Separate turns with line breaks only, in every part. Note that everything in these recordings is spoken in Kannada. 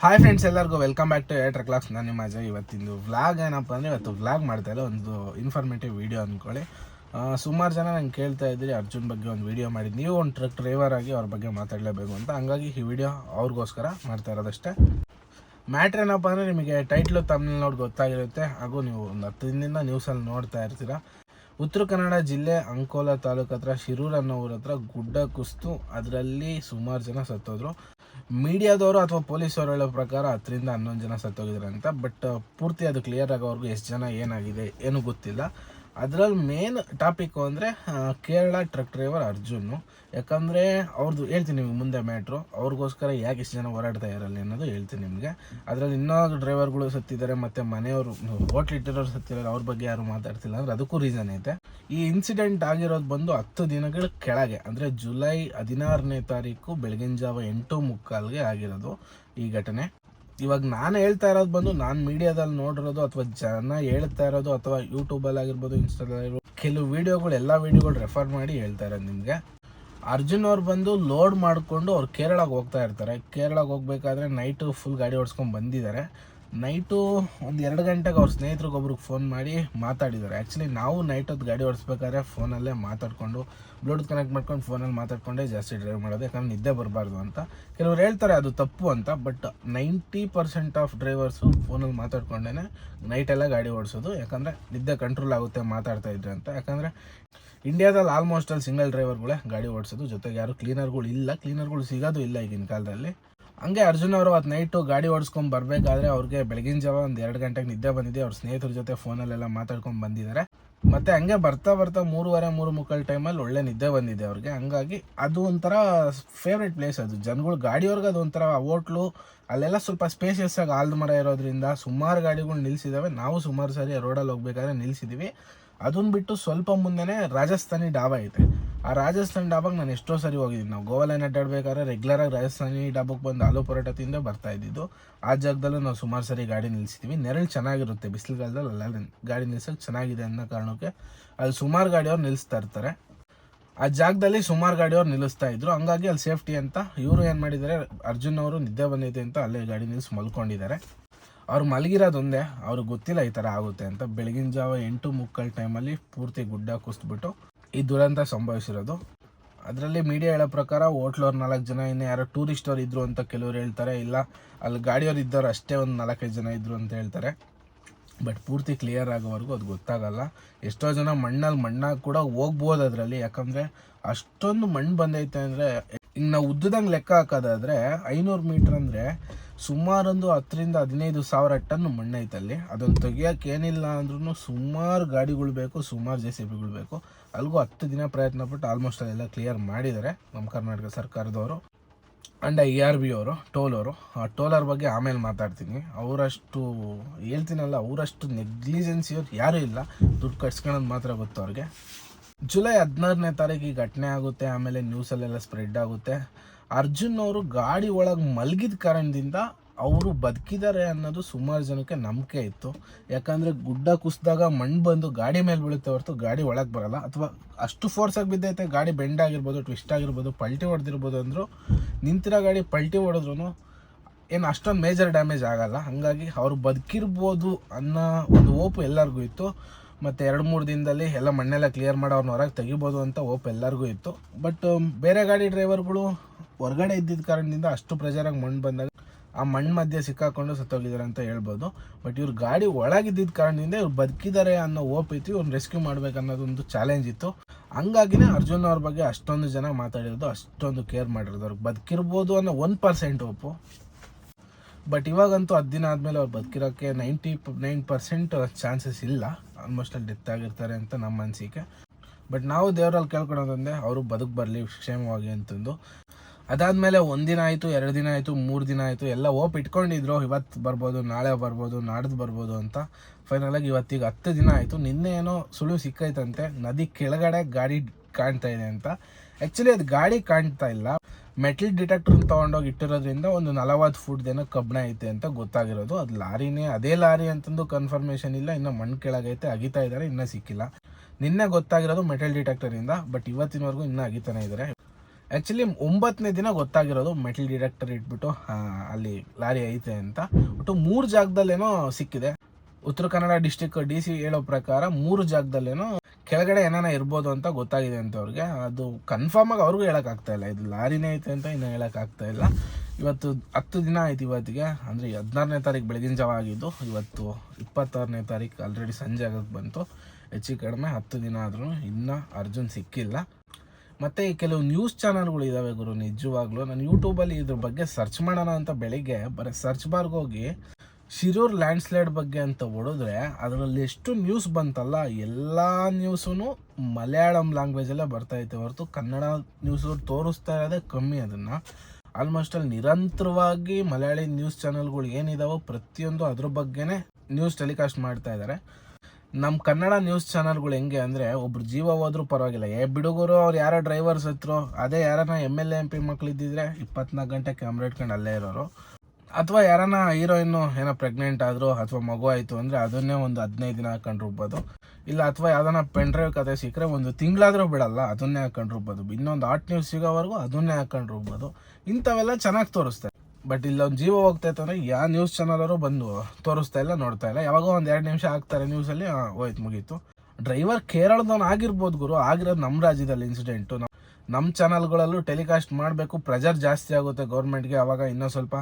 ಹಾಯ್ ಫ್ರೆಂಡ್ಸ್ ಎಲ್ಲರಿಗೂ welcome back to eight clocks ನಾನು ನಿಮ್ಮ ಅಜಯ್. ಇವತ್ತಿಂದು ವ್ಲಾಗ್ ಏನಪ್ಪ ಅಂದರೆ ಇವತ್ತು ವ್ಲಾಗ್ ಮಾಡ್ತಾ ಇಲ್ಲ ಒಂದು ಇನ್ಫಾರ್ಮೇಟಿವ್ ವಿಡಿಯೋ ಅಂದ್ಕೊಳ್ಳಿ ಸುಮಾರು ಜನ ನಂಗೆ ಕೇಳ್ತಾ ಇದ್ರಿ, ಅರ್ಜುನ್ ಬಗ್ಗೆ ಒಂದು ವೀಡಿಯೋ ಮಾಡಿದ್ದು ನೀವು ಒಂದು ಟ್ರಕ್ ಡ್ರೈವರ್ ಆಗಿ ಅವ್ರ ಬಗ್ಗೆ ಮಾತಾಡಲೇಬೇಕು ಅಂತ. ಹಂಗಾಗಿ ಈ ವಿಡಿಯೋ ಅವ್ರಿಗೋಸ್ಕರ ಮಾಡ್ತಾ ಇರೋದಷ್ಟೇ. ಮ್ಯಾಟ್ರ್ ಏನಪ್ಪ ಅಂದರೆ ನಿಮಗೆ ಟೈಟ್ಲು ತಮಿಳ್ ನೋಡಿ ಗೊತ್ತಾಗಿರುತ್ತೆ. ಹಾಗೂ ನೀವು ಒಂದು ಹತ್ತು ದಿನದಿಂದ ನ್ಯೂಸಲ್ಲಿ ನೋಡ್ತಾ ಇರ್ತೀರ. ಉತ್ತರ ಕನ್ನಡ ಜಿಲ್ಲೆ ಅಂಕೋಲಾ ತಾಲೂಕು ಹತ್ರ, ಶಿರೂರು ಅನ್ನೋ ಊರ ಹತ್ರ ಗುಡ್ಡ ಕುಸ್ತು ಅದರಲ್ಲಿ ಸುಮಾರು ಜನ ಸತ್ತೋದ್ರು. ಮೀಡಿಯಾದವರು ಅಥವಾ ಪೊಲೀಸವರು ಹೇಳೋ ಪ್ರಕಾರ ಹತ್ತರಿಂದ ಹನ್ನೊಂದು ಜನ ಸತ್ತೋಗಿದ್ದಾರೆ ಅಂತ, ಬಟ್ ಪೂರ್ತಿ ಅದು ಕ್ಲಿಯರ್ ಆಗೋವರೆಗೂ ಎಷ್ಟು ಜನ ಏನಾಗಿದೆ ಏನೂ ಗೊತ್ತಿಲ್ಲ. ಅದರಲ್ಲಿ ಮೇನ್ ಟಾಪಿಕ್ಕು ಅಂದರೆ ಕೇರಳ ಟ್ರಕ್ ಡ್ರೈವರ್ ಅರ್ಜುನು ಯಾಕಂದರೆ ಅವ್ರದ್ದು ಹೇಳ್ತೀನಿ ನಿಮ್ಗೆ ಮುಂದೆ ಮ್ಯಾಟ್ರು ಅವ್ರಿಗೋಸ್ಕರ ಯಾಕೆ ಇಷ್ಟು ಜನ ಹೋರಾಡ್ತಾ ಇರಲ್ಲ ಅನ್ನೋದು ಹೇಳ್ತೀನಿ ನಿಮಗೆ. ಅದರಲ್ಲಿ ಇನ್ನೂ ಡ್ರೈವರ್ಗಳು ಸತ್ತಿದ್ದಾರೆ ಮತ್ತು ಮನೆಯವರು ಹೋಟ್ಲ್ ಇಟ್ಟಿರೋರು ಸತ್ತಿದ್ದಾರೆ ಅವ್ರ ಬಗ್ಗೆ ಯಾರು ಮಾತಾಡ್ತಿಲ್ಲ ಅಂದರೆ ಅದಕ್ಕೂ ರೀಸನ್ ಐತೆ. ಈ ಇನ್ಸಿಡೆಂಟ್ ಆಗಿರೋದು ಬಂದು ಹತ್ತು ದಿನಗಳ ಕೆಳಗೆ, ಅಂದರೆ ಜುಲೈ ಹದಿನಾರನೇ ತಾರೀಕು ಬೆಳಗಿನ ಜಾವ ಎಂಟು ಮುಕ್ಕಾಲ್ಗೆ ಆಗಿರೋದು ಈ ಘಟನೆ. ಇವಾಗ ನಾನು ಹೇಳ್ತಾ ಇರೋದು ಬಂದು ನಾನು ಮೀಡಿಯಾದಲ್ಲಿ ನೋಡಿರೋದು ಅಥವಾ ಜನ ಹೇಳ್ತಾ ಇರೋದು ಅಥವಾ ಯೂಟ್ಯೂಬಲ್ಲಿ ಆಗಿರ್ಬೋದು ಇನ್ಸ್ಟಾದಲ್ಲಿ ಕೆಲವು ವೀಡಿಯೋಗಳು, ಎಲ್ಲ ವೀಡಿಯೋಗಳು ರೆಫರ್ ಮಾಡಿ ಹೇಳ್ತಾ ಇರೋದು ನಿಮಗೆ. ಅರ್ಜುನ್ ಅವ್ರು ಬಂದು ಲೋಡ್ ಮಾಡಿಕೊಂಡು ಅವ್ರು ಕೇರಳಕ್ಕೆ ಹೋಗ್ತಾ ಇರ್ತಾರೆ. ಕೇರಳಕ್ಕೆ ಹೋಗ್ಬೇಕಾದ್ರೆ ನೈಟು ಫುಲ್ ಗಾಡಿ ಓಡಿಸ್ಕೊಂಡು ಬಂದಿದ್ದಾರೆ. ನೈಟು ಒಂದು ಎರಡು ಗಂಟೆಗೆ ಅವ್ರ ಸ್ನೇಹಿತರಿಗೊಬ್ರಿಗೆ ಫೋನ್ ಮಾಡಿ ಮಾತಾಡಿದ್ದಾರೆ. ಆ್ಯಕ್ಚುಲಿ ನಾವು ನೈಟ್ ಹೊತ್ತು ಗಾಡಿ ಓಡಿಸ್ಬೇಕಾದ್ರೆ ಫೋನಲ್ಲೇ ಮಾತಾಡಿಕೊಂಡು ಬ್ಲೂಟೂತ್ ಕನೆಕ್ಟ್ ಮಾಡ್ಕೊಂಡು ಫೋನಲ್ಲಿ ಮಾತಾಡ್ಕೊಂಡೇ ಜಾಸ್ತಿ ಡ್ರೈವ್ ಮಾಡೋದು, ಯಾಕಂದ್ರೆ ನಿದ್ದೆ ಬರಬಾರ್ದು ಅಂತ. ಕೆಲವ್ರು ಹೇಳ್ತಾರೆ ಅದು ತಪ್ಪು ಅಂತ but ninety percent of drivers ಫೋನಲ್ಲಿ ಮಾತಾಡ್ಕೊಂಡೇ ನೈಟೆಲ್ಲ ಗಾಡಿ ಓಡಿಸೋದು. ಯಾಕಂದರೆ ನಿದ್ದೆ ಕಂಟ್ರೋಲ್ ಆಗುತ್ತೆ ಮಾತಾಡ್ತಾ ಇದ್ರೆ ಅಂತ. ಯಾಕಂದರೆ ಇಂಡಿಯಾದಲ್ಲಿ ಆಲ್ಮೋಸ್ಟ್ ಅಲ್ಲಿ ಸಿಂಗಲ್ ಡ್ರೈವರ್ಗಳೇ ಗಾಡಿ ಓಡಿಸೋದು. ಜೊತೆಗೆ ಯಾರು ಕ್ಲೀನರ್ಗಳು ಇಲ್ಲ. ಕ್ಲೀನರ್ಗಳು ಸಿಗೋದು ಇಲ್ಲ ಈಗಿನ ಕಾಲದಲ್ಲಿ. ಹಂಗೆ ಅರ್ಜುನ್ ಅವರು ಅದು ನೈಟು ಗಾಡಿ ಓಡಿಸ್ಕೊಂಡು ಬರಬೇಕಾದ್ರೆ ಅವ್ರಿಗೆ ಬೆಳಗಿನ ಜಾವ ಒಂದು ಎರಡು ಗಂಟೆಗೆ ನಿದ್ದೆ ಬಂದಿದೆ. ಅವ್ರ ಸ್ನೇಹಿತರ ಜೊತೆ ಫೋನಲ್ಲೆಲ್ಲ ಮಾತಾಡ್ಕೊಂಡು ಬಂದಿದ್ದಾರೆ ಮತ್ತೆ ಹಂಗೆ ಬರ್ತಾ ಬರ್ತಾ ಮೂರುವರೆ, ಮೂರು ಮುಕ್ಕಲ್ ಟೈಮಲ್ಲಿ ಒಳ್ಳೆ ನಿದ್ದೆ ಬಂದಿದೆ ಅವ್ರಿಗೆ. ಹಂಗಾಗಿ ಅದು ಒಂಥರ ಫೇವ್ರೆಟ್ ಪ್ಲೇಸ್ ಅದು. ಜನಗಳು ಗಾಡಿಯವ್ರಿಗೆ ಅದು ಒಂಥರ ಹೋಟ್ಲು, ಅಲ್ಲೆಲ್ಲ ಸ್ವಲ್ಪ ಸ್ಪೇಸಿಯಸ್ ಆಗಿ ಆಲ್ದ ಮರ ಇರೋದ್ರಿಂದ ಸುಮಾರು ಗಾಡಿಗಳು ನಿಲ್ಸಿದಾವೆ. ನಾವು ಸುಮಾರು ಸಾರಿ ರೋಡಲ್ಲಿ ಹೋಗ್ಬೇಕಾದ್ರೆ ನಿಲ್ಸಿದೀವಿ. ಅದನ್ನ ಬಿಟ್ಟು ಸ್ವಲ್ಪ ಮುಂದೆನೇ ರಾಜಸ್ಥಾನಿ ಡಾಬಾ ಐತೆ. ಆ ರಾಜಸ್ಥಾನ್ ಡಾಬಾಗೆ ನಾನು ಎಷ್ಟೋ ಸರಿ ಹೋಗಿದ್ದೀನಿ. ನಾವು ಗೋವಾಲೈನ್ ಅಡ್ಡಾಡ್ಬೇಕಾದ್ರೆ ರೆಗ್ಯುಲರಾಗಿ ರಾಜಸ್ಥಾನಿ ಡಾಬಾಗೆ ಬಂದು ಆಲೂ ಪರೋಟ ತಿಂದೇ ಬರ್ತಾ ಇದ್ದಿದ್ದು. ಆ ಜಾಗದಲ್ಲೂ ನಾವು ಸುಮಾರು ಸರಿ ಗಾಡಿ ನಿಲ್ಲಿಸಿದ್ವಿ ನೆರಳು ಚೆನ್ನಾಗಿರುತ್ತೆ. ಬಿಸಿಲುಗಾಲದಲ್ಲಿ ಅಲ್ಲ ಗಾಡಿ ನಿಲ್ಸೋಕೆ ಚೆನ್ನಾಗಿದೆ ಅನ್ನೋ ಕಾರಣಕ್ಕೆ ಅಲ್ಲಿ ಸುಮಾರು ಗಾಡಿಯವ್ರು ನಿಲ್ಲಿಸ್ತಾ ಇರ್ತಾರೆ. ಆ ಜಾಗದಲ್ಲಿ ಸುಮಾರು ಗಾಡಿಯವ್ರು ನಿಲ್ಲಿಸ್ತಾ ಇದ್ರು. ಹಂಗಾಗಿ ಅಲ್ಲಿ ಸೇಫ್ಟಿ ಅಂತ ಇವರು ಏನು ಮಾಡಿದ್ದಾರೆ, ಅರ್ಜುನ್ ಅವರು ನಿದ್ದೆ ಬಂದೈತೆ ಅಂತ ಅಲ್ಲೇ ಗಾಡಿ ನಿಲ್ಲಿಸಿ ಮಲ್ಕೊಂಡಿದ್ದಾರೆ. ಅವ್ರು ಮಲಗಿರೋದೊಂದೇ ಅವ್ರಿಗೆ ಗೊತ್ತಿಲ್ಲ ಈ ಥರ ಆಗುತ್ತೆ ಅಂತ. ಬೆಳಗಿನ ಜಾವ ಎಂಟು ಮುಕ್ಕಲ್ ಟೈಮಲ್ಲಿ ಪೂರ್ತಿ ಗುಡ್ಡ ಕುಸ್ದ್ಬಿಟ್ಟು ಈ ದುರಂತ ಸಂಭವಿಸಿರೋದು. ಅದರಲ್ಲಿ ಮೀಡಿಯಾ ಹೇಳೋ ಪ್ರಕಾರ ಹೋಟ್ಲವ್ರು ನಾಲ್ಕು ಜನ, ಇನ್ನು ಯಾರೋ ಟೂರಿಸ್ಟ್ ಅವ್ರು ಇದ್ರು ಅಂತ ಕೆಲವರು ಹೇಳ್ತಾರೆ. ಇಲ್ಲ, ಅಲ್ಲಿ ಗಾಡಿಯವ್ರು ಇದ್ದವ್ರು ಅಷ್ಟೇ ಒಂದು ನಾಲ್ಕೈದು ಜನ ಇದ್ರು ಅಂತ ಹೇಳ್ತಾರೆ. ಬಟ್ ಪೂರ್ತಿ ಕ್ಲಿಯರ್ ಆಗೋವರೆಗೂ ಅದು ಗೊತ್ತಾಗಲ್ಲ. ಎಷ್ಟೋ ಜನ ಮಣ್ಣಲ್ಲಿ ಮಣ್ಣಾಗಿ ಕೂಡ ಹೋಗ್ಬೋದು ಅದರಲ್ಲಿ. ಯಾಕಂದರೆ ಅಷ್ಟೊಂದು ಮಣ್ಣು ಬಂದೈತೆ ಅಂದರೆ ಈಗ ನಾವು ಉದ್ದದಂಗೆ ಲೆಕ್ಕ ಹಾಕೋದಾದರೆ ಐನೂರು ಮೀಟ್ರ್ ಅಂದರೆ ಸುಮಾರೊಂದು ಹತ್ತರಿಂದ ಹದಿನೈದು ಸಾವಿರ ಟನ್ ಮಣ್ಣು ಐತೆ ಅಲ್ಲಿ. ಅದನ್ನು ತೆಗಿಯೋಕೆ ಏನಿಲ್ಲ ಅಂದ್ರೂ ಸುಮಾರು ಗಾಡಿಗಳು ಬೇಕು, ಸುಮಾರು ಜೆ ಸಿ ಬಿಗಳು ಬೇಕು. ಅಲ್ಲಿಗೂ ಹತ್ತು ದಿನ ಪ್ರಯತ್ನ ಪಟ್ಟು ಆಲ್ಮೋಸ್ಟ್ ಅದೆಲ್ಲ ಕ್ಲಿಯರ್ ಮಾಡಿದ್ದಾರೆ ನಮ್ಮ ಕರ್ನಾಟಕ ಸರ್ಕಾರದವರು ಆ್ಯಂಡ್ ಐ ಆರ್ ಬಿ ಅವರು ಟೋಲ್ ಅವರು. ಆ ಟೋಲರ್ ಬಗ್ಗೆ ಆಮೇಲೆ ಮಾತಾಡ್ತೀನಿ. ಅವರಷ್ಟು ಹೇಳ್ತೀನಲ್ಲ, ಅವರಷ್ಟು ನೆಗ್ಲಿಜೆನ್ಸಿಯವ್ರು ಯಾರೂ ಇಲ್ಲ. ದುಡ್ಡು ಕಟ್ಸ್ಕೊಳ್ಳೋದು ಮಾತ್ರ ಗೊತ್ತು ಅವ್ರಿಗೆ. ಜುಲೈ ಹದಿನಾರನೇ ತಾರೀಕು ಈ ಘಟನೆ ಆಗುತ್ತೆ, ಆಮೇಲೆ ನ್ಯೂಸಲ್ಲೆಲ್ಲ ಸ್ಪ್ರೆಡ್ ಆಗುತ್ತೆ. ಅರ್ಜುನ್ ಅವರು ಗಾಡಿ ಒಳಗೆ ಮಲಗಿದ ಕಾರಣದಿಂದ ಅವರು ಬದುಕಿದ್ದಾರೆ ಅನ್ನೋದು ಸುಮಾರು ಜನಕ್ಕೆ ನಂಬಿಕೆ ಇತ್ತು. ಯಾಕಂದರೆ ಗುಡ್ಡ ಕುಸಿದಾಗ ಮಣ್ಣು ಬಂದು ಗಾಡಿ ಮೇಲೆ ಬೀಳುತ್ತೆ ಹೊರತು ಗಾಡಿ ಒಳಗೆ ಬರಲ್ಲ. ಅಥವಾ ಅಷ್ಟು ಫೋರ್ಸಾಗಿ ಬಿದ್ದೈತೆ, ಗಾಡಿ ಬೆಂಡ್ ಆಗಿರ್ಬೋದು ಟ್ವಿಸ್ಟ್ ಆಗಿರ್ಬೋದು, ಪಲ್ಟಿ ಹೊಡೆದಿರ್ಬೋದು ಅಂದರು, ನಿಂತಿರೋ ಗಾಡಿ ಪಲ್ಟಿ ಹೊಡೆದ್ರು ಏನು ಅಷ್ಟೊಂದು ಮೇಜರ್ ಡ್ಯಾಮೇಜ್ ಆಗಲ್ಲ. ಹಾಗಾಗಿ ಅವ್ರು ಬದುಕಿರ್ಬೋದು ಅನ್ನೋ ಒಂದು ಓಪು ಎಲ್ಲರಿಗೂ ಇತ್ತು. ಮತ್ತು ಎರಡು ಮೂರು ದಿನದಲ್ಲಿ ಎಲ್ಲ ಮಣ್ಣೆಲ್ಲ ಕ್ಲಿಯರ್ ಮಾಡಿ ಅವ್ರನ್ನ ಹೊರಗೆ ತೆಗಿಬೋದು ಅಂತ ಓಪ್ ಎಲ್ಲರಿಗೂ ಇತ್ತು. ಬಟ್ ಬೇರೆ ಗಾಡಿ ಡ್ರೈವರ್ಗಳು ಹೊರಗಡೆ ಇದ್ದಿದ್ದ ಕಾರಣದಿಂದ ಅಷ್ಟು ಪ್ರೆಷರಾಗಿ ಮಣ್ಣು ಬಂದಾಗ ಆ ಮಣ್ಣು ಮಧ್ಯೆ ಸಿಕ್ಕಾಕೊಂಡು ಸತ್ತೋಗಿದ್ದಾರೆ ಅಂತ ಹೇಳ್ಬೋದು. ಬಟ್ ಇವ್ರು ಗಾಡಿ ಒಳಗಿದ್ದಿದ್ದ ಕಾರಣದಿಂದ ಇವ್ರು ಬದುಕಿದ್ದಾರೆ ಅನ್ನೋ ಓಪ್ ಇತ್ತು ಇವ್ರನ್ನ ರೆಸ್ಕ್ಯೂ ಮಾಡ್ಬೇಕು ಅನ್ನೋದೊಂದು ಚಾಲೆಂಜ್ ಇತ್ತು. ಹಂಗಾಗಿನೇ ಅರ್ಜುನ್ ಅವ್ರ ಬಗ್ಗೆ ಅಷ್ಟೊಂದು ಜನ ಮಾತಾಡಿರೋದು, ಅಷ್ಟೊಂದು ಕೇರ್ ಮಾಡಿರೋದು. ಅವ್ರಿಗೆ ಬದುಕಿರ್ಬೋದು ಅನ್ನೋ ಒನ್ ಪರ್ಸೆಂಟ್ ಓಪು ಬಟ್ ಇವಾಗಂತೂ ಹತ್ತು ದಿನ ಆದಮೇಲೆ ಅವ್ರು ಬದುಕಿರೋಕ್ಕೆ ನೈಂಟಿ ನೈನ್ ಪರ್ಸೆಂಟ್ ಚಾನ್ಸಸ್ ಇಲ್ಲ. ಆಲ್ಮೋಸ್ಟ್ ಅಲ್ಲಿ ಡೆತ್ ಆಗಿರ್ತಾರೆ ಅಂತ ನಮ್ಮ ಅನಿಸಿಕೆ. ಬಟ್ ನಾವು ದೇವರಲ್ಲಿ ಕೇಳ್ಕೊಳೋದಂದೆ ಅವರು ಬದುಕು ಬರಲಿ, ಕ್ಷೇಮವಾಗಿ ಅಂತಂದು. ಅದಾದಮೇಲೆ ಒಂದಿನ ಆಯಿತು, ಎರಡು ದಿನ ಆಯಿತು, ಮೂರು ದಿನ ಆಯಿತು, ಎಲ್ಲ ಓಪ್ ಇಟ್ಕೊಂಡಿದ್ರು ಇವತ್ತು ಬರ್ಬೋದು, ನಾಳೆ ಬರ್ಬೋದು, ನಾಡ್ದು ಬರ್ಬೋದು ಅಂತ. ಫೈನಲಾಗಿ ಇವತ್ತಿಗೆ ಹತ್ತು ದಿನ ಆಯಿತು. ನಿನ್ನೆ ಏನೋ ಸುಳಿವು ಸಿಕ್ಕೈತಂತೆ. ನದಿ ಕೆಳಗಡೆ ಗಾಡಿ ಕಾಣ್ತಾ ಇದೆ ಅಂತ. ಆ್ಯಕ್ಚುಲಿ ಅದು ಗಾಡಿ ಕಾಣ್ತಾ ಇಲ್ಲ. ಮೆಟಲ್ ಡಿಟೆಕ್ಟರ್ ತೊಗೊಂಡೋಗಿ ಇಟ್ಟಿರೋದ್ರಿಂದ ಒಂದು ನಲವತ್ತು ಫುಟ್ದೇನೋ ಕಬ್ಬಣ ಐತೆ ಅಂತ ಗೊತ್ತಾಗಿರೋದು. ಅದು ಲಾರಿನೇ, ಅದೇ ಲಾರಿ ಅಂತಂದು ಕನ್ಫರ್ಮೇಷನ್ ಇಲ್ಲ. ಇನ್ನು ಮಣ್ಣು ಕೆಳಗೈತೆ ಅಗಿತಾ ಇದ್ದಾರೆ ಇನ್ನೂ ಸಿಕ್ಕಿಲ್ಲ. ನಿನ್ನೆ ಗೊತ್ತಾಗಿರೋದು ಮೆಟಲ್ ಡಿಟೆಕ್ಟರಿಂದ ಬಟ್ ಇವತ್ತಿನವರೆಗೂ ಇನ್ನೂ ಅಗಿತಾನೆ ಇದ್ದಾರೆ ಆ್ಯಕ್ಚುಲಿ ಒಂಬತ್ತನೇ ದಿನ ಗೊತ್ತಾಗಿರೋದು ಮೆಟಲ್ ಡಿಟೆಕ್ಟರ್ ಇಟ್ಬಿಟ್ಟು ಅಲ್ಲಿ ಲಾರಿ ಐತೆ ಅಂತ. ಒಟ್ಟು ಮೂರು ಜಾಗದಲ್ಲೇನೋ ಸಿಕ್ಕಿದೆ. Uttara Kannada district D C ಹೇಳೋ ಪ್ರಕಾರ ಮೂರು ಜಾಗದಲ್ಲೇನೋ ಕೆಳಗಡೆ ಏನಾನ ಇರ್ಬೋದು ಅಂತ ಗೊತ್ತಾಗಿದೆ ಅಂತ ಅವ್ರಿಗೆ. ಅದು ಕನ್ಫರ್ಮ್ ಆಗಿ ಅವ್ರಿಗೂ ಹೇಳೋಕ್ಕಾಗ್ತಾ ಇಲ್ಲ. ಇದು ಲಾರಿನೇ ಐತೆ ಅಂತ ಇನ್ನೂ ಹೇಳೋಕ್ಕಾಗ್ತಾ ಇಲ್ಲ. ಇವತ್ತು ಹತ್ತು ದಿನ ಆಯ್ತು ಇವತ್ತಿಗೆ. ಅಂದರೆ ಹದಿನಾರನೇ ತಾರೀಕು ಬೆಳಗಿನ ಜಾವ ಆಗಿದ್ದು, ಇವತ್ತು ಇಪ್ಪತ್ತಾರನೇ ತಾರೀಕು ಆಲ್ರೆಡಿ ಸಂಜೆ ಆಗೋಕ್ಕೆ ಬಂತು. ಹೆಚ್ಚು ಕಡಿಮೆ ಹತ್ತು ದಿನ ಆದ್ರೂ ಇನ್ನೂ ಅರ್ಜುನ್ ಸಿಕ್ಕಿಲ್ಲ. ಮತ್ತು ಕೆಲವು ನ್ಯೂಸ್ ಚಾನಲ್ಗಳು ಇದ್ದಾವೆ ಗುರು, ನಿಜವಾಗ್ಲೂ. ನಾನು ಯೂಟ್ಯೂಬಲ್ಲಿ ಇದ್ರ ಬಗ್ಗೆ ಸರ್ಚ್ ಮಾಡೋಣ ಅಂತ ಬೆಳಿಗ್ಗೆ ಬರೀ ಸರ್ಚ್ ಬಾರ್ಗೆ ಹೋಗಿ ಶಿರೂರ್ ಲ್ಯಾಂಡ್ ಸ್ಲೈಡ್ ಬಗ್ಗೆ ಅಂತ ಹೊಡೆದ್ರೆ ಅದರಲ್ಲಿ ಎಷ್ಟು ನ್ಯೂಸ್ ಬಂತಲ್ಲ, ಎಲ್ಲ ನ್ಯೂಸೂ ಮಲಯಾಳಂ ಲ್ಯಾಂಗ್ವೇಜಲ್ಲೇ ಇತ್ತು. ಹೊರತು ಕನ್ನಡ ನ್ಯೂಸು ತೋರಿಸ್ತಾ ಇರೋದೇ ಕಮ್ಮಿ ಅದನ್ನು. ಆಲ್ಮೋಸ್ಟ್ ಅಲ್ಲಿ ನಿರಂತರವಾಗಿ ಮಲಯಾಳಿ ನ್ಯೂಸ್ ಚಾನಲ್ಗಳು ಏನಿದಾವೋ ಪ್ರತಿಯೊಂದು ಅದ್ರ ಬಗ್ಗೆನೇ ನ್ಯೂಸ್ ಟೆಲಿಕಾಸ್ಟ್ ಮಾಡ್ತಾ ಇದ್ದಾರೆ ನಮ್ಮ ಕನ್ನಡ ನ್ಯೂಸ್ ಚಾನಲ್ಗಳು ಹೆಂಗೆ ಅಂದರೆ ಒಬ್ರು ಜೀವ ಹೋದ್ರೂ ಪರವಾಗಿಲ್ಲ. ಏ ಬಿಡುಗರು ಅವ್ರು ಯಾರೋ ಡ್ರೈವರ್ಸ್ ಹತ್ರ, ಅದೇ ಯಾರನ್ನ M L A M P ಮಕ್ಳು ಇದ್ದಿದ್ರೆ ಇಪ್ಪತ್ನಾಲ್ಕು ಗಂಟೆ ಕ್ಯಾಮ್ರಾ ಇಟ್ಕೊಂಡು ಅಲ್ಲೇ ಇರೋರು. ಅಥವಾ ಯಾರನ್ನ ಹೀರೋಯಿನ್ನು ಏನೋ ಪ್ರೆಗ್ನೆಂಟ್ ಆದರೂ ಅಥವಾ ಮಗು ಆಯಿತು ಅಂದರೆ ಅದನ್ನೇ ಒಂದು ಹದಿನೈದು ದಿನ ಹಾಕೊಂಡಿರ್ಬೋದು ಇಲ್ಲ ಅಥವಾ ಯಾವ್ದಾನ ಪೆನ್ ಡ್ರೈವ್ ಕತೆ ಸಿಕ್ಕರೆ ಒಂದು ತಿಂಗಳಾದರೂ ಬಿಡಲ್ಲ, ಅದನ್ನೇ ಹಾಕೊಂಡಿರ್ಬೋದು ಇನ್ನೊಂದು ಆಟ್ ನ್ಯೂಸ್ ಸಿಗೋವರೆಗೂ ಅದನ್ನೇ ಹಾಕೊಂಡಿರ್ಬೋದು ಇಂಥವೆಲ್ಲ ಚೆನ್ನಾಗಿ ತೋರಿಸ್ತಾರೆ. ಬಟ್ ಇಲ್ಲೊಂದು ಜೀವ ಹೋಗ್ತೈತೆ ಅಂದರೆ ಯಾವ ನ್ಯೂಸ್ ಚಾನಲರು ಬಂದು ತೋರಿಸ್ತಾ ಇಲ್ಲ, ನೋಡ್ತಾ ಇಲ್ಲ. ಯಾವಾಗೋ ಒಂದು ಎರಡು ನಿಮಿಷ ಆಗ್ತಾರೆ ನ್ಯೂಸಲ್ಲಿ ಹೋಯ್ತು ಮುಗೀತು. ಡ್ರೈವರ್ ಕೇರಳದವನು ಆಗಿರ್ಬೋದು ಗುರು, ಆಗಿರೋದು ನಮ್ಮ ರಾಜ್ಯದಲ್ಲಿ ಇನ್ಸಿಡೆಂಟು ನಮ್ಮ ಚಾನಲ್ಗಳಲ್ಲೂ ಟೆಲಿಕಾಸ್ಟ್ ಮಾಡಬೇಕು ಪ್ರೆಜರ್ ಜಾಸ್ತಿ ಆಗುತ್ತೆ ಗೌರ್ಮೆಂಟ್ಗೆ ಅವಾಗ ಇನ್ನೂ ಸ್ವಲ್ಪ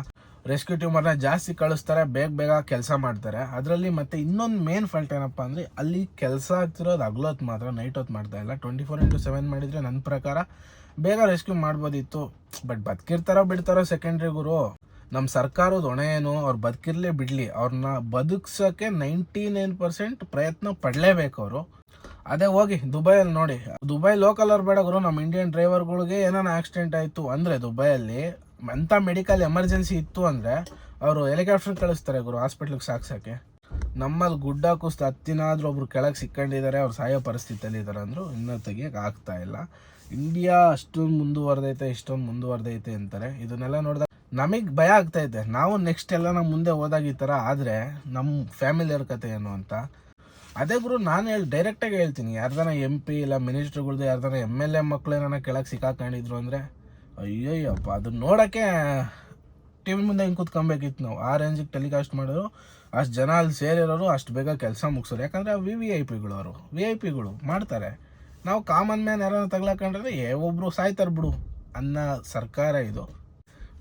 ರೆಸ್ಕ್ಯೂ ಟ್ಯೂಮರ್ನ ಜಾಸ್ತಿ ಕಳಿಸ್ತಾರೆ, ಬೇಗ ಬೇಗ ಕೆಲಸ ಮಾಡ್ತಾರೆ. ಅದರಲ್ಲಿ ಮತ್ತೆ ಇನ್ನೊಂದು ಮೇನ್ ಫಾಲ್ಟ್ ಏನಪ್ಪ ಅಂದರೆ, ಅಲ್ಲಿ ಕೆಲಸ ಆಗ್ತಿರೋದು ಹಗ್ಲೊತ್ತು ಮಾತ್ರ ನೈಟ್ ಹೊತ್ತು ಮಾಡ್ತಾ ಇಲ್ಲ. ಟ್ವೆಂಟಿ ಫೋರ್ ಇಂಟು ಸೆವೆನ್ ಮಾಡಿದರೆ ನನ್ನ ಪ್ರಕಾರ ಬೇಗ ರೆಸ್ಕ್ಯೂ ಮಾಡ್ಬೋದಿತ್ತು. ಬಟ್ ಬದುಕಿರ್ತಾರೋ ಬಿಡ್ತಾರೋ ಸೆಕೆಂಡ್ರಿ ಗುರು ನಮ್ಮ ಸರ್ಕಾರದ ಹೊಣೆ ಏನು? ಅವ್ರು ಬದುಕಿರ್ಲಿ ಬಿಡಲಿ. ಅವ್ರನ್ನ ಬದುಕ್ಸೋಕ್ಕೆ ನೈಂಟಿ ನೈನ್ ಪರ್ಸೆಂಟ್ ಪ್ರಯತ್ನ ಪಡಲೇಬೇಕು ಅವರು. ಅದೇ ಹೋಗಿ ದುಬೈಯಲ್ಲಿ ನೋಡಿ. ದುಬೈ ಲೋಕಲ್ ಅವ್ರು ಬೇಡ ಗುರು. ನಮ್ಮ ಇಂಡಿಯನ್ ಡ್ರೈವರ್ಗಳಿಗೆ ಏನಾನ ಆಕ್ಸಿಡೆಂಟ್ ಆಯಿತು ಅಂದರೆ ದುಬೈಯಲ್ಲಿ ಅಂಥ ಮೆಡಿಕಲ್ ಎಮರ್ಜೆನ್ಸಿ ಇತ್ತು ಅಂದರೆ, ಅವರು ಹೆಲಿಕಾಪ್ಟರ್ ಕಳಿಸ್ತಾರೆ ಗುರು ಹಾಸ್ಪಿಟ್ಲಿಗೆ ಸಾಕ್ಸೋಕ್ಕೆ. ನಮ್ಮಲ್ಲಿ ಗುಡ್ಡ ಕುಸ್ತ ಹತ್ತಿನಾದ್ರೂ ಒಬ್ರು ಕೆಳಗೆ ಸಿಕ್ಕೊಂಡಿದ್ದಾರೆ ಅವ್ರು ಸಾಯೋ ಪರಿಸ್ಥಿತಿಯಲ್ಲಿ ಇದ್ದಾರೆ ಅಂದರು ಇನ್ನೂ ತೆಗಿಯೋಕೆ ಆಗ್ತಾ ಇಲ್ಲ. ಇಂಡಿಯಾ ಅಷ್ಟೊಂದು ಮುಂದುವರೆದೈತೆ, ಇಷ್ಟೊಂದು ಮುಂದುವರೆದೈತೆ ಅಂತಾರೆ. ಇದನ್ನೆಲ್ಲ ನೋಡಿದಾಗ ನಮಗೆ ಭಯ ಆಗ್ತೈತೆ. ನಾವು ನೆಕ್ಸ್ಟ್ ಎಲ್ಲ ನಮ್ಮ ಮುಂದೆ ಹೋದಾಗ ಈ ಥರ ಆದರೆ ನಮ್ಮ ಫ್ಯಾಮಿಲಿಯವ್ರ ಕತೆ ಏನು ಅಂತ. ಅದೇ ಗುರು, ನಾನು ಹೇಳಿ ಡೈರೆಕ್ಟಾಗಿ ಹೇಳ್ತೀನಿ. ಯಾರ್ದಾನ ಎಂ ಪಿ ಇಲ್ಲ ಮಿನಿಸ್ಟ್ರುಗಳ್ದು ಯಾರ್ದಾನ ಎಂ ಎಲ್ ಎ ಮಕ್ಕಳು ಏನಾರ ಕೆಳಗೆ ಸಿಕ್ಕಾಕೊಂಡಿದ್ರು ಅಂದರೆ, ಅಯ್ಯಯ್ಯಪ್ಪ ಅದನ್ನ ನೋಡೋಕ್ಕೆ ಟಿ ವಿ ಮುಂದೆ ಹಿಂಗೆ ಕೂತ್ಕೊಬೇಕಿತ್ತು ನಾವು. ಆ ರೇಂಜಿಗೆ ಟೆಲಿಕಾಸ್ಟ್ ಮಾಡೋರು ಅಷ್ಟು ಜನ ಅಲ್ಲಿ ಸೇರಿರೋರು ಅಷ್ಟು ಬೇಗ ಕೆಲಸ ಮುಗಿಸೋರು. ಯಾಕಂದರೆ ವಿ ವಿ ಐ ಪಿಗಳು ಅವರು ವಿ ಐ ಪಿಗಳು ಮಾಡ್ತಾರೆ. ನಾವು ಕಾಮನ್ ಮ್ಯಾನ್ ಯಾರನ್ನ ತಗ್ಲಾಕೊಂಡ್ರೆ, ಏ ಒಬ್ಬರು ಸಾಯ್ತಾರೆ ಬಿಡು. ಅನ್ನೋ ಸರ್ಕಾರ ಇದು.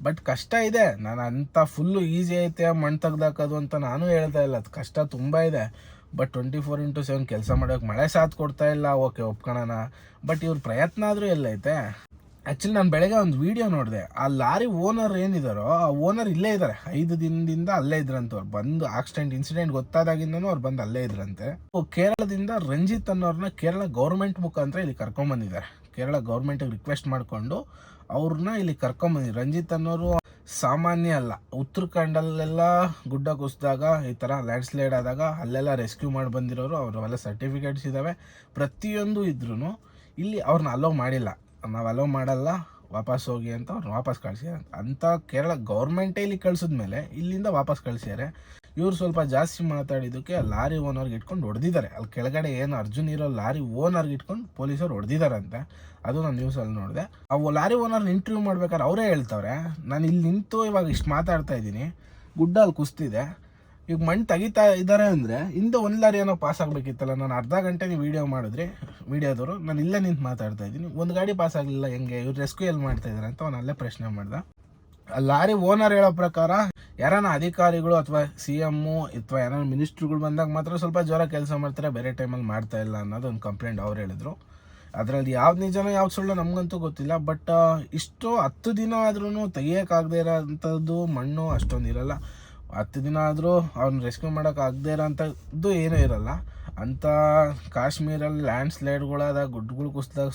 ಬಟ್ ಕಷ್ಟ ಇದೆ. ನಾನು ಅಂಥ ಫುಲ್ಲು ಈಸಿ ಐತೆ ಮಣ್ಣು ತೆಗ್ದಾಕೋದು ಅಂತ ನಾನು ಹೇಳ್ತಾ ಇಲ್ಲ. ಅದು ಕಷ್ಟ ತುಂಬ ಇದೆ. But twenty four into seven ಕೆಲಸ ಮಾಡೋಕೆ ಮಳೆ ಸಾಥ್ ಕೊಡ್ತಾ ಇಲ್ಲ. ಓಕೆ ಒಪ್ಕೊಳ್ಳೋಣ ಬಟ್ ಇವ್ರ ಪ್ರಯತ್ನ ಆದರೂ ಎಲ್ಲೈತೆ. ಆ್ಯಕ್ಚುಲಿ ನಾನು ಬೆಳಗ್ಗೆ ಒಂದು ವಿಡಿಯೋ ನೋಡಿದೆ. ಆ ಲಾರಿ ಓನರ್ ಏನಿದಾರೋ, ಆ ಓನರ್ ಇಲ್ಲೇ ಇದ್ದಾರೆ ಐದು ದಿನದಿಂದ ಅಲ್ಲೇ ಇದ್ರಂತೆ ಅವ್ರು. ಬಂದು ಆಕ್ಸಿಡೆಂಟ್ ಇನ್ಸಿಡೆಂಟ್ ಗೊತ್ತಾದಾಗಿಂದನೂ ಅವ್ರು ಬಂದು ಅಲ್ಲೇ ಇದ್ರಂತೆ. ಕೇರಳದಿಂದ ರಂಜಿತ್ ಅನ್ನೋರ್ನ ಕೇರಳ ಗೌರ್ಮೆಂಟ್ ಮುಖಾಂತರ ಇಲ್ಲಿ ಕರ್ಕೊಂಬಂದಿದ್ದಾರೆ ಕೇರಳ ಗೌರ್ಮೆಂಟಿಗೆ ರಿಕ್ವೆಸ್ಟ್ ಮಾಡಿಕೊಂಡು ಅವ್ರನ್ನ ಇಲ್ಲಿ ಕರ್ಕೊಂಬಂದಿದ್ರು ರಂಜಿತ್ ಅನ್ನೋರು ಸಾಮಾನ್ಯ ಅಲ್ಲ. ಉತ್ತರಾಖಂಡಲ್ಲೆಲ್ಲ ಗುಡ್ಡ ಕುಸಿದಾಗ ಈ ಥರ ಲ್ಯಾಂಡ್ ಸ್ಲೈಡ್ ಆದಾಗ ಅಲ್ಲೆಲ್ಲ ರೆಸ್ಕ್ಯೂ ಮಾಡಿ ಬಂದಿರೋರು. ಅವರೆಲ್ಲ ಸರ್ಟಿಫಿಕೇಟ್ಸ್ ಇದ್ದಾವೆ ಪ್ರತಿಯೊಂದು ಇದ್ರೂ ಇಲ್ಲಿ ಅವ್ರನ್ನ ಅಲೋ ಮಾಡಿಲ್ಲ. ನಾವು ಅಲೋ ಮಾಡಲ್ಲ, ವಾಪಸ್ ಹೋಗಿ ಅಂತ ಅವ್ರನ್ನ ವಾಪಸ್ ಕಳಿಸ್ಯಾರ ಅಂತ. ಕೇರಳ ಗೌರ್ಮೆಂಟೇ ಇಲ್ಲಿ ಕಳ್ಸಿದ್ಮೇಲೆ ಇಲ್ಲಿಂದ ವಾಪಸ್ ಕಳಿಸ್ಯಾರೆ. ಇವ್ರು ಸ್ವಲ್ಪ ಜಾಸ್ತಿ ಮಾತಾಡಿದ್ದಕ್ಕೆ ಲಾರಿ ಓನರ್ಗೆ ಇಟ್ಕೊಂಡು ಹೊಡೆದಿದ್ದಾರೆ. ಅಲ್ಲಿ ಕೆಳಗಡೆ ಏನು ಅರ್ಜುನ್ ಇರೋ ಲಾರಿ ಓನರ್ಗೆ ಇಟ್ಕೊಂಡು ಪೊಲೀಸರು ಹೊಡೆದಿದ್ದಾರಂತೆ ಅದು ನಾನು ನ್ಯೂಸಲ್ಲಿ ನೋಡಿದೆ. ಅವು ಲಾರಿ ಓನರ್ನ ಇಂಟರ್ವ್ಯೂ ಮಾಡ್ಬೇಕಾದ್ರೆ ಅವರೇ ಹೇಳ್ತವ್ರೆ. ನಾನು ಇಲ್ಲಿ ನಿಂತು ಇವಾಗ ಇಷ್ಟು ಮಾತಾಡ್ತಾ ಇದ್ದೀನಿ. ಗುಡ್ಡ ಅಲ್ಲಿ ಕುಸ್ತಿದೆ. ಈಗ ಮಣ್ಣು ತೆಗಿತಾ ಇದ್ದಾರೆ ಅಂದರೆ ಹಿಂದೆ ಒಂದು ಲಾರಿ ಏನೋ ಪಾಸ್ ಆಗಬೇಕಿತ್ತಲ್ಲ. ನಾನು ಅರ್ಧ ಗಂಟೆ ನೀವು ವೀಡಿಯೋ ಮಾಡಿದ್ರಿ ವೀಡಿಯೋದವರು ನಾನು ಇಲ್ಲೇ ನಿಂತು ಮಾತಾಡ್ತಾ ಇದ್ದೀನಿ. ಒಂದು ಗಾಡಿ ಪಾಸ್ ಆಗಲಿಲ್ಲ ಹೆಂಗೆ? ಇವ್ರು ರೆಸ್ಕ್ಯೂ ಎಲ್ಲಿ ಮಾಡ್ತಾ ಇದ್ದಾರೆ ಅಂತ ಅವ್ನು ಅಲ್ಲೇ ಪ್ರಶ್ನೆ ಮಾಡ್ದೆ. ಆ ಲಾರಿ ಓನರ್ ಹೇಳೋ ಪ್ರಕಾರ ಯಾರನ್ನ ಅಧಿಕಾರಿಗಳು ಅಥವಾ ಸಿ ಎಮ್ಮು ಅಥವಾ ಯಾರು ಮಿನಿಸ್ಟ್ರುಗಳು ಬಂದಾಗ ಮಾತ್ರ ಸ್ವಲ್ಪ ಜ್ವರ ಕೆಲಸ ಮಾಡ್ತಾರೆ, ಬೇರೆ ಟೈಮಲ್ಲಿ ಮಾಡ್ತಾ ಇಲ್ಲ ಅನ್ನೋದು ಒಂದು ಕಂಪ್ಲೇಂಟ್ ಅವ್ರು ಹೇಳಿದ್ರು. ಅದರಲ್ಲಿ ಯಾವ್ದು ನಿಜನೋ ಯಾವ್ದು ಸುಳ್ಳು ನಮಗಂತೂ ಗೊತ್ತಿಲ್ಲ ಬಟ್ ಇಷ್ಟು ಹತ್ತು ದಿನ ಆದ್ರೂ ತೆಗಿಯೋಕ್ಕಾಗದೇ ಇರೋಂಥದ್ದು ಮಣ್ಣು ಅಷ್ಟೊಂದು ಇರಲ್ಲ. ಹತ್ತು ದಿನ ಆದರೂ ಅವ್ನು ರೆಸ್ಕ್ಯೂ ಮಾಡೋಕೆ ಆಗದೇ ಇರೋಂಥದ್ದು ಏನೂ ಇರಲ್ಲ. ಅಂಥ ಕಾಶ್ಮೀರಲ್ಲಿ ಲ್ಯಾಂಡ್ ಸ್ಲೈಡ್ಗಳಾದಾಗ ಗುಡ್ಡಗಳು ಕುಸಿದಾಗ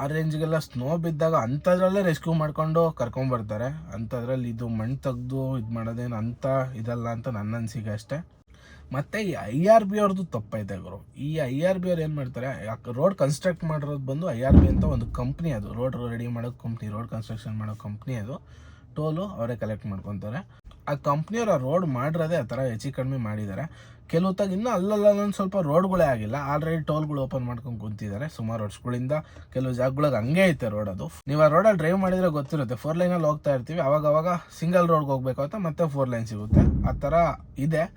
ಆ ರೇಂಜ್ಗೆಲ್ಲ ಸ್ನೋ ಬಿದ್ದಾಗ ಅಂಥದ್ರಲ್ಲೇ ರೆಸ್ಕ್ಯೂ ಮಾಡ್ಕೊಂಡು ಕರ್ಕೊಂಬರ್ತಾರೆ ಅಂಥದ್ರಲ್ಲಿ ಇದು ಮಣ್ಣು ತೆಗ್ದು ಇದು ಮಾಡೋದೇನು ಅಂಥ ಇದಲ್ಲ ಅಂತ ನನ್ನ ಅನಿಸಿಕೆ ಅಷ್ಟೇ. ಮತ್ತು ಈ ಐ ಆರ್ ಬಿ ಅವ್ರದ್ದು ತಪ್ಪೈತೆ ಗುರು. ಈ ಐ ಆರ್ ಬಿ ಅವ್ರು ಏನು ಮಾಡ್ತಾರೆ ರೋಡ್ ಕನ್ಸ್ಟ್ರಕ್ಟ್ ಮಾಡಿರೋದು ಬಂದು ಐ ಆರ್ ಬಿ ಅಂತ ಒಂದು ಕಂಪ್ನಿ ಅದು. ರೋಡ್ ರೆಡಿ ಮಾಡೋ ಕಂಪ್ನಿ ರೋಡ್ ಕನ್ಸ್ಟ್ರಕ್ಷನ್ ಮಾಡೋ ಕಂಪ್ನಿ ಅದು. ಟೋಲು ಅವರೇ ಕಲೆಕ್ಟ್ ಮಾಡ್ಕೊತಾರೆ. ಆ ಕಂಪ್ನಿಯವ್ರು ಆ ರೋಡ್ ಮಾಡಿರೋದೇ ಆ ಥರ ಹೆಚ್ಚು ಕಡಿಮೆ ಮಾಡಿದ್ದಾರೆ. ಕೆಲವತ್ತಾಗ ಇನ್ನೂ ಅಲ್ಲಲ್ಲೊಂದು ಸ್ವಲ್ಪ ರೋಡ್ಗಳೇ ಆಗಿಲ್ಲ. ಆಲ್ರೆಡಿ ಟೋಲ್ಗಳು ಓಪನ್ ಮಾಡ್ಕೊಂಡು ಕುಂತಿದ್ದಾರೆ. ಸುಮಾರು ವರ್ಷಗಳಿಂದ ಕೆಲವು ಜಾಗಗಳಿಗೆ ಹಂಗೆ ಐತೆ ರೋಡ್ ಅದು. ನೀವು ಆ ರೋಡಲ್ಲಿ ಡ್ರೈವ್ ಮಾಡಿದರೆ ಗೊತ್ತಿರುತ್ತೆ. ಫೋರ್ ಲೈನಲ್ಲಿ ಹೋಗ್ತಾ ಇರ್ತೀವಿ. ಅವಾಗ ಅವಾಗ ಸಿಂಗಲ್ ರೋಡ್ಗೆ ಹೋಗ್ಬೇಕಾಗುತ್ತೆ. ಮತ್ತೆ ಫೋರ್ ಲೈನ್ ಸಿಗುತ್ತೆ. ಆ ಥರ ಇದೆ.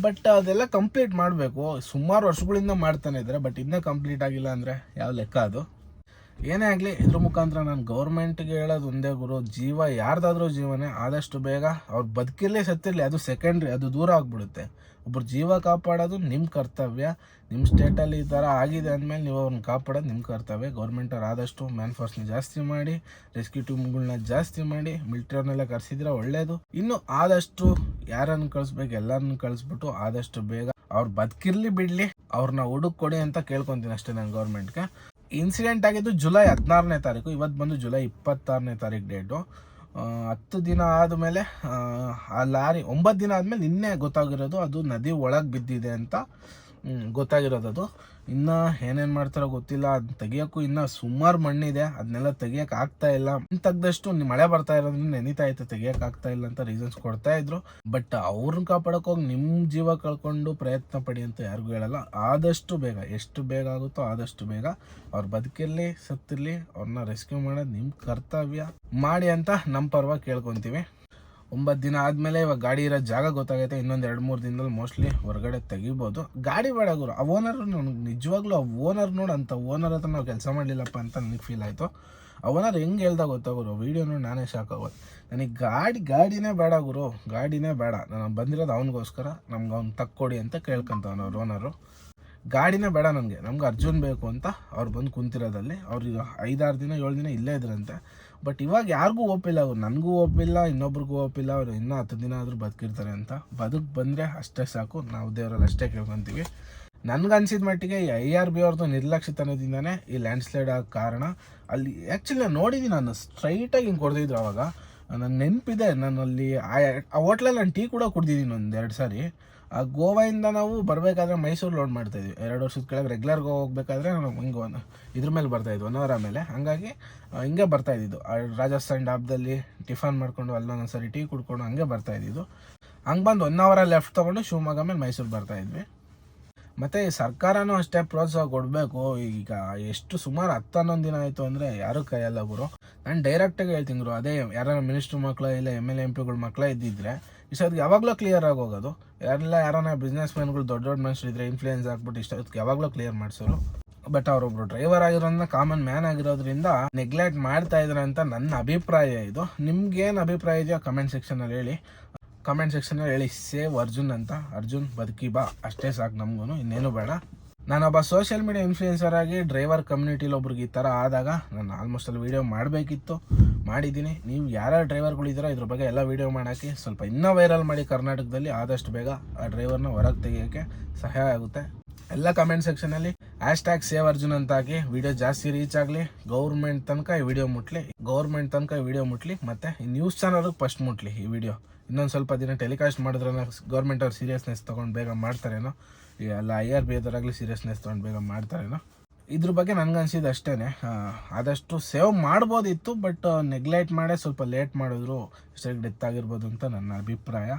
ಬಟ್ ಅದೆಲ್ಲ ಕಂಪ್ಲೀಟ್ ಮಾಡಬೇಕು. ಸುಮಾರು ವರ್ಷಗಳಿಂದ ಮಾಡ್ತಾನೆ ಇದ್ದಾರೆ. ಬಟ್ ಇನ್ನೂ ಕಂಪ್ಲೀಟ್ ಆಗಿಲ್ಲ ಅಂದರೆ ಯಾವ ಲೆಕ್ಕ ಅದು? ಏನೇ ಆಗಲಿ ಇದ್ರ ಮುಖಾಂತರ ನಾನು ಗೌರ್ಮೆಂಟ್ಗೆ ಹೇಳೋದು ಒಂದೇ ಗುರು, ಜೀವ ಯಾರ್ದಾದ್ರೂ ಜೀವನೇ, ಆದಷ್ಟು ಬೇಗ ಅವ್ರು ಬದುಕಿರಲಿ, ಸತ್ತಿರಲಿ, ಅದು ಸೆಕೆಂಡ್ರಿ ಅದು ದೂರ ಆಗ್ಬಿಡುತ್ತೆ. ಒಬ್ರು ಜೀವ ಕಾಪಾಡೋದು ನಿಮ್ಮ ಕರ್ತವ್ಯ ನಿಮ್ಮ ಸ್ಟೇಟಲ್ಲಿ ಈ ಥರ ಆಗಿದೆ ಅಂದಮೇಲೆ ನೀವು ಅವ್ರನ್ನ ಕಾಪಾಡೋದು ನಿಮ್ಮ ಕರ್ತವ್ಯ. ಗೌರ್ಮೆಂಟವ್ರು ಆದಷ್ಟು ಮ್ಯಾನ್ ಫೋರ್ಸ್ನ ಜಾಸ್ತಿ ಮಾಡಿ ರೆಸ್ಕ್ಯೂ ಟೀಮ್ಗಳನ್ನ ಜಾಸ್ತಿ ಮಾಡಿ ಮಿಲ್ಟ್ರಿಯವ್ರನ್ನೆಲ್ಲ ಕರೆಸಿದ್ರೆ ಒಳ್ಳೇದು. ಇನ್ನು ಆದಷ್ಟು ಯಾರನ್ನು ಕಳಿಸ್ಬೇಕು ಎಲ್ಲರನ್ನು ಕಳಿಸ್ಬಿಟ್ಟು ಆದಷ್ಟು ಬೇಗ ಅವ್ರು ಬದುಕಿರಲಿ ಬಿಡಲಿ ಅವ್ರನ್ನ ಹುಡುಕ್ ಕೊಡಿ ಅಂತ ಕೇಳ್ಕೊತೀನಿ ಅಷ್ಟೇ ನಾನು ಗೌರ್ಮೆಂಟ್ಗೆ ಇನ್ಸಿಡೆಂಟ್ ಆಗಿದ್ದು ಜುಲೈ ಹದಿನಾರನೇ ತಾರೀಕು. ಇವತ್ತು ಬಂದು ಜುಲೈ ಇಪ್ಪತ್ತಾರನೇ ತಾರೀಕು ಡೇಟು ಹತ್ತು ದಿನ ಆದಮೇಲೆ, ಆ ಲಾರಿ, ಒಂಬತ್ತು ದಿನ ಆದಮೇಲೆ ನಿನ್ನೆ ಗೊತ್ತಾಗಿರೋದು ಅದು ನದಿ ಒಳಗೆ ಬಿದ್ದಿದೆ ಅಂತ ಗೊತ್ತಾಗಿರೋದು ಅದು. ಇನ್ನು ಏನೇನು ಮಾಡ್ತಾರೋ ಗೊತ್ತಿಲ್ಲ ಅದು ತೆಗಿಯೋಕ್ಕೂ ಇನ್ನೂ ಸುಮಾರು ಮಣ್ಣಿದೆ ಅದನ್ನೆಲ್ಲ ತೆಗಿಯೋಕೆ ಆಗ್ತಾ ಇಲ್ಲ. ತೆಗ್ದಷ್ಟು ಮಳೆ ಬರ್ತಾ ಇರೋದ್ರಿಂದ ನೆನಿತಾ ಐತೆ ತೆಗಿಯೋಕೆ ಆಗ್ತಾ ಇಲ್ಲ ಅಂತ ರೀಸನ್ಸ್ ಕೊಡ್ತಾ ಇದ್ರು. ಬಟ್ ಅವ್ರನ್ನ ಕಾಪಾಡೋಕೆ ಹೋಗಿ ನಿಮ್ಮ ಜೀವ ಕಳ್ಕೊಂಡು ಪ್ರಯತ್ನ ಪಡಿ ಅಂತ ಯಾರಿಗೂ ಹೇಳಲ್ಲ. ಆದಷ್ಟು ಬೇಗ, ಎಷ್ಟು ಬೇಗ ಆಗುತ್ತೋ ಆದಷ್ಟು ಬೇಗ ಅವ್ರ ಬದುಕಿರಲಿ, ಸತ್ತಿರಲಿ ಅವ್ರನ್ನ ರೆಸ್ಕ್ಯೂ ಮಾಡೋದು ನಿಮ್ಮ ಕರ್ತವ್ಯ. ಮಾಡಿ ಅಂತ ನಮ್ಮ ಪರವಾಗಿ ಕೇಳ್ಕೊತೀವಿ. ಒಂಬತ್ತು ದಿನ ಆದಮೇಲೆ ಇವಾಗ ಗಾಡಿ ಇರೋ ಜಾಗ ಗೊತ್ತಾಗೈತೆ, ಇನ್ನೊಂದು ಎರಡು ಮೂರು ದಿನದಲ್ಲಿ ಮೋಸ್ಟ್ಲಿ ಹೊರಗಡೆ ತೆಗಿಬೋದು. ಗಾಡಿ ಬೇಡ ಗುರು, ಆ ಓನರ್ ನನಗೆ ನಿಜವಾಗ್ಲೂ ಆ ಓನರ್ ನೋಡು ಅಂತ ಓನರ್ ಹತ್ರ ನಾವು ಕೆಲಸ ಮಾಡಲಿಲ್ಲಪ್ಪ ಅಂತ ನನಗೆ ಫೀಲ್ ಆಯಿತು. ಆ ಓನರ್ ಹೆಂಗೆ ಹೇಳ್ದಾಗ ಗೊತ್ತಾಗೋರು ವೀಡಿಯೋ ನೋಡಿ ನಾನೇ ಶಾಕ್ ನನಗೆ ಗಾಡಿ, ಗಾಡಿನೇ ಬೇಡ ಗುರು, ಗಾಡಿನೇ ಬೇಡ. ನಾನು ಬಂದಿರೋದು ಅವನಿಗೋಸ್ಕರ, ನಮ್ಗೆ ಅವ್ನು ತಕ್ಕೊಡಿ ಅಂತ ಕೇಳ್ಕೊಂತವನು ಅವ್ರು ಓನರು ಗಾಡಿನೇ ಬೇಡ ನನಗೆ, ನಮ್ಗೆ ಅರ್ಜುನ್ ಬೇಕು ಅಂತ ಅವ್ರು ಬಂದು ಕುಂತಿರೋದಲ್ಲಿ. ಅವ್ರಿಗೆ ಐದಾರು ದಿನ, ಏಳು ದಿನ ಇಲ್ಲೇ ಇದ್ರಂತೆ. ಬಟ್ ಇವಾಗ ಯಾರಿಗೂ ಒಪ್ಪಿಲ್ಲ ಅವ್ರು ನನಗೂ ಒಪ್ಪಿಲ್ಲ ಇನ್ನೊಬ್ರಿಗೂ ಒಪ್ಪಿಲ್ಲ ಅವ್ರು ಇನ್ನೂ ಹತ್ತು ದಿನ ಆದರೂ ಬದುಕಿರ್ತಾರೆ ಅಂತ. ಬದುಕು ಬಂದರೆ ಅಷ್ಟೇ ಸಾಕು, ನಾವು ದೇವರಲ್ಲಿ ಅಷ್ಟೇ ಕೇಳ್ಕೊತೀವಿ. ನನಗನ್ಸಿದ ಮಟ್ಟಿಗೆ ಐ ಆರ್ ಬಿ ಅವ್ರದ್ದು ನಿರ್ಲಕ್ಷಿತನದಿಂದನೇ ಈ ಲ್ಯಾಂಡ್ ಸ್ಲೈಡ್ ಆಗೋ ಕಾರಣ. ಅಲ್ಲಿ ಆ್ಯಕ್ಚುಲಿ ನಾನು ನೋಡಿದ್ದೀನಿ ನಾನು ಸ್ಟ್ರೈಟಾಗಿ ಹಿಂಗೆ ಕೊಡ್ದಿದ್ರು ಅವಾಗ. ನನ್ನ ನೆನಪಿದೆ ನಾನು ಅಲ್ಲಿ ಆ- ಆ ಹೋಟ್ಲಲ್ಲಿ ನಾನು ಟೀ ಕೂಡ ಕುಡ್ದಿದ್ದೀನಿ ಒಂದು ಎರಡು ಸಾರಿ. ಆ ಗೋವಾಯಿಂದ ನಾವು ಬರಬೇಕಾದ್ರೆ ಮೈಸೂರು ಲೋಡ್ ಮಾಡ್ತಾಯಿದ್ವಿ ಎರಡು ವರ್ಷದ ಕೆಳಗೆ ರೆಗ್ಯುಲರ್ಗೆ ಹೋಗ್ಬೇಕಾದ್ರೆ ನಾವು ಹಿಂಗೆ ಒಂದು ಇದ್ರ ಮೇಲೆ ಬರ್ತಾಯಿದ್ವಿ ಒನ್ ಅವರ ಮೇಲೆ. ಹಾಗಾಗಿ ಹಿಂಗೆ ಬರ್ತಾ ಇದ್ದಿದ್ದು. ಆ ರಾಜಸ್ಥಾನ್ ಡಾಬ್ದಲ್ಲಿ ಟಿಫನ್ ಮಾಡ್ಕೊಂಡು ಅಲ್ಲೊಂದೊಂದು ಸರಿ ಟೀ ಕುಡ್ಕೊಂಡು ಹಂಗೆ ಬರ್ತಾ ಇದ್ದಿದ್ದು. ಹಂಗೆ ಬಂದು ಒನ್ ಅವರ ಲೆಫ್ಟ್ ತೊಗೊಂಡು ಶಿವಮೊಗ್ಗ ಮೇಲೆ ಮೈಸೂರು ಬರ್ತಾ ಇದ್ವಿ. ಮತ್ತು ಈ ಸರ್ಕಾರನೂ ಅಷ್ಟೇ ಪ್ರೋತ್ಸಾಹ ಕೊಡಬೇಕು. ಈಗ ಎಷ್ಟು ಸುಮಾರು ಹತ್ತು ಹನ್ನೊಂದು ದಿನ ಆಯಿತು ಅಂದರೆ ಯಾರೂ ಕೈಯಲ್ಲ ಗುರು. ನಾನು ಡೈರೆಕ್ಟಾಗಿ ಹೇಳ್ತೀನಿ ಗುರು, ಅದೇ ಯಾರು ಮಿನಿಸ್ಟ್ರ್ ಮಕ್ಕಳ ಇಲ್ಲ ಎಂ ಎಲ್ ಎಂ ಪಿಗಳ ಮಕ್ಕಳ ಇದ್ದಿದ್ರೆ ಇಷ್ಟೊತ್ತಿಗೆ ಯಾವಾಗಲೂ ಕ್ಲಿಯರ್ ಆಗೋಗೋದು. ಎಲ್ಲ ಯಾರನ್ನ ಬಿಸ್ನೆಸ್ ಮ್ಯಾನ್ಗಳು ದೊಡ್ಡ ದೊಡ್ಡ ಮನುಷ್ಯರು ಇದ್ರೆ ಇನ್ಫ್ಲೂಯೆನ್ಸ್ ಆಗ್ಬಿಟ್ಟು ಇಷ್ಟೊತ್ತಿಗೆ ಯಾವಾಗಲೂ ಕ್ಲಿಯರ್ ಮಾಡಿಸೋರು. ಬಟ್ ಅವರೊಬ್ರು ಡ್ರೈವರ್ ಆಗಿರೋದ್ರಿಂದ ಕಾಮನ್ ಮ್ಯಾನ್ ಆಗಿರೋದ್ರಿಂದ ನೆಗ್ಲೆಕ್ಟ್ ಮಾಡ್ತಾ ಇದ್ರೆ ಅಂತ ನನ್ನ ಅಭಿಪ್ರಾಯ ಇದು. ನಿಮ್ಗೇನು ಅಭಿಪ್ರಾಯ ಇದೆಯೋ ಕಮೆಂಟ್ ಸೆಕ್ಷನಲ್ಲಿ ಹೇಳಿ. ಕಮೆಂಟ್ ಸೆಕ್ಷನಲ್ಲಿ ಹೇಳಿ, ಸೇವ್ ಅರ್ಜುನ್ ಅಂತ. ಅರ್ಜುನ್ ಬದುಕಿ ಬಾ. ಅಷ್ಟೇ ಸಾಕು ನಮಗೂ ಇನ್ನೇನು ಬೇಡ. ನಾನೊಬ್ಬ ಸೋಷಿಯಲ್ ಮೀಡಿಯಾ ಇನ್ಫ್ಲೂಯೆನ್ಸರ್ ಆಗಿ ಡ್ರೈವರ್ ಕಮ್ಯುನಿಟಿಲಿ ಒಬ್ರಿಗೆ ಈ ಥರ ಆದಾಗ ನಾನು ಆಲ್ಮೋಸ್ಟ್ ಅಲ್ಲಿ ವೀಡಿಯೋ ಮಾಡಬೇಕಿತ್ತು, ಮಾಡಿದ್ದೀನಿ. ನೀವು ಯಾರ್ಯಾರು ಡ್ರೈವರ್ಗಳಿದ್ದೀರೋ ಇದ್ರ ಬಗ್ಗೆ ಎಲ್ಲ ವೀಡಿಯೋ ಮಾಡೋಕ್ಕೆ ಸ್ವಲ್ಪ ಇನ್ನೂ ವೈರಲ್ ಮಾಡಿ ಕರ್ನಾಟಕದಲ್ಲಿ ಆದಷ್ಟು ಬೇಗ ಆ ಡ್ರೈವರ್ನ ಹೊರಗೆ ತೆಗಿಯೋಕ್ಕೆ ಸಹಾಯ ಆಗುತ್ತೆ. ಎಲ್ಲ ಕಮೆಂಟ್ ಸೆಕ್ಷನಲ್ಲಿ ಆ್ಯಶ್ ಟ್ಯಾಗ್ ಸೇವ್ ಅರ್ಜುನ್ ಅಂತ ಹಾಕಿ ವಿಡಿಯೋ ಜಾಸ್ತಿ ರೀಚ್ ಆಗಲಿ ಗೌರ್ಮೆಂಟ್ ತನಕ ಈ ವಿಡಿಯೋ ಮುಟ್ಲಿ ಗೌರ್ಮೆಂಟ್ ತನಕ ಈ ವಿಡಿಯೋ ಮುಟ್ಲಿ, ಮತ್ತು ಈ ನ್ಯೂಸ್ ಚಾನಲ್ಗೆ ಫಸ್ಟ್ ಮುಟ್ಲಿ ಈ ವಿಡಿಯೋ ಇನ್ನೊಂದು ಸ್ವಲ್ಪ ದಿನ ಟೆಲಿಕಾಸ್ಟ್ ಮಾಡಿದ್ರೆ ಗೌರ್ಮೆಂಟ್ ಅವ್ರು ಸೀರಿಯಸ್ನೆಸ್ ತೊಗೊಂಡು ಬೇಗ ಮಾಡ್ತಾರೇನೋ. ಎಲ್ಲ ಐ ಆರ್ ಬಿ ಎದರಾಗಲಿ ಸೀರಿಯಸ್ನೆಸ್ ತೊಗೊಂಡು ಬೇಗ ಮಾಡ್ತಾರೇನೋ? ಇದ್ರ ಬಗ್ಗೆ ನನಗನ್ಸಿದ್ದು ಅಷ್ಟೇ ಆದಷ್ಟು ಸೇವ್ ಮಾಡ್ಬೋದಿತ್ತು ಬಟ್ ನೆಗ್ಲೆಕ್ಟ್ ಮಾಡೇ ಸ್ವಲ್ಪ ಲೇಟ್ ಮಾಡಿದ್ರು ಇಷ್ಟಾಗಿ ಡೆತ್ ಆಗಿರ್ಬೋದು ಅಂತ ನನ್ನ ಅಭಿಪ್ರಾಯ.